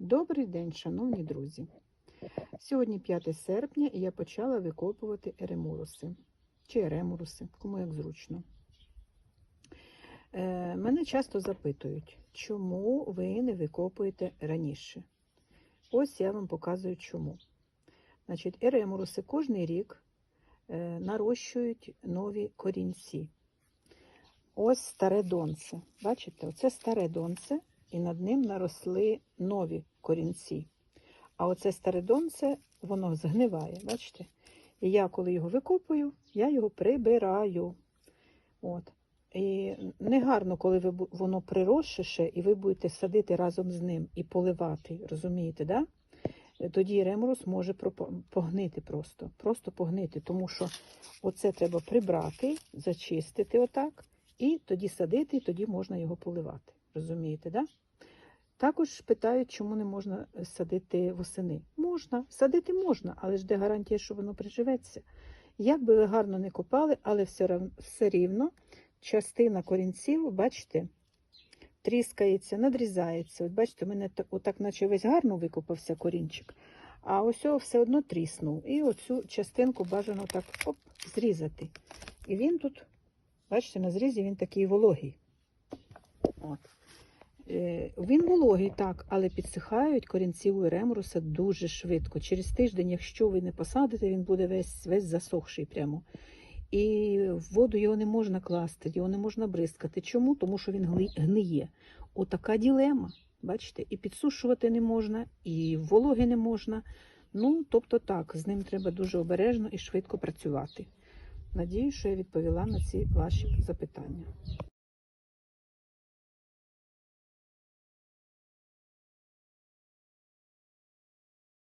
Добрий день, шановні друзі. Сьогодні 5 серпня і я почала викопувати еремуруси чи еремуруси, кому як зручно. Е, мене часто запитують, чому ви не викопуєте раніше. Ось я вам показую чому. Значить, еремуруси кожний рік е, нарощують нові корінці. Ось старе донце. Бачите, оце старе донце, і над ним наросли нові корінці. А оце старе донце, воно згниває, бачите? І я, коли його викопую, я його прибираю. От. І негарно, коли ви, воно приросше і ви будете садити разом з ним і поливати, розумієте, да? Тоді реморус може погнити просто, просто погнити, тому що оце треба прибрати, зачистити отак, і тоді садити, і тоді можна його поливати. Розумієте, да? Також питають, чому не можна садити восени. Можна, садити можна, але ж де гарантія, що воно приживеться. Як би ви гарно не копали, але все, рівно частина корінців, бачите, тріскається, надрізається. От бачите, у мене так, отак, наче весь гарно викопався корінчик, а ось все одно тріснув. І оцю частинку бажано так оп, зрізати. І він тут, бачите, на зрізі він такий вологий. От. Е, Він вологий, так, але підсихають корінці у ремруса дуже швидко. Через тиждень, якщо ви не посадите, він буде весь, весь засохший прямо. І в воду його не можна класти, його не можна бризкати. Чому? Тому що він гниє. Отака ділема. Бачите, і підсушувати не можна, і вологи не можна. Ну, тобто так, з ним треба дуже обережно і швидко працювати. Надію, що я відповіла на ці ваші запитання.